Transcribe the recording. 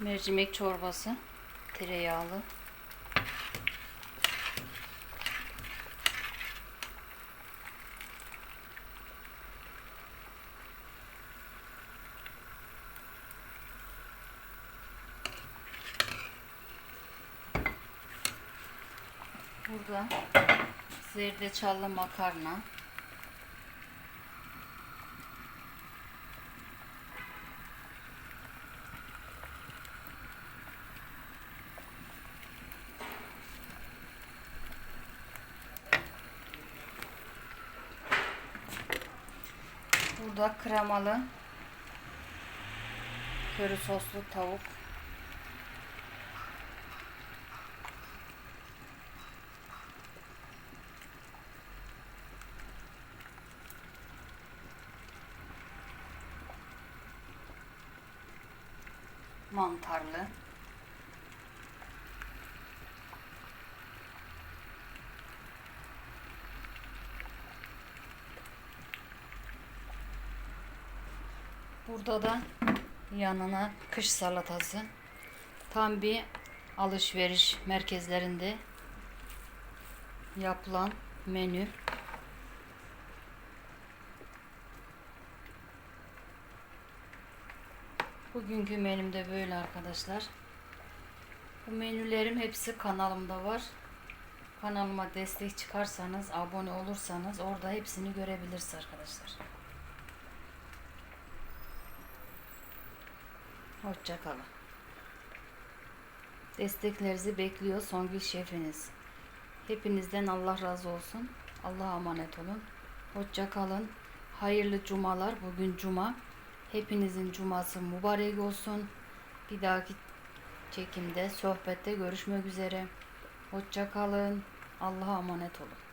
Mercimek çorbası. Tereyağlı. Burada zerdeçallı makarna. Burada kremalı köri soslu tavuk. Mantarlı. Burada da yanına kış salatası. Tam bir alışveriş merkezlerinde yapılan menü. Bugünkü menüm de böyle arkadaşlar. Bu menülerim hepsi kanalımda var. Kanalıma destek çıkarsanız, abone olursanız orada hepsini görebilirsiniz arkadaşlar. Hoşçakalın. Desteklerinizi bekliyor Songül Şefiniz. Hepinizden Allah razı olsun. Allah'a emanet olun. Hoşça kalın. Hayırlı cumalar. Bugün cuma. Hepinizin cuması mübarek olsun. Bir dahaki çekimde, sohbette görüşmek üzere. Hoşça kalın. Allah'a emanet olun.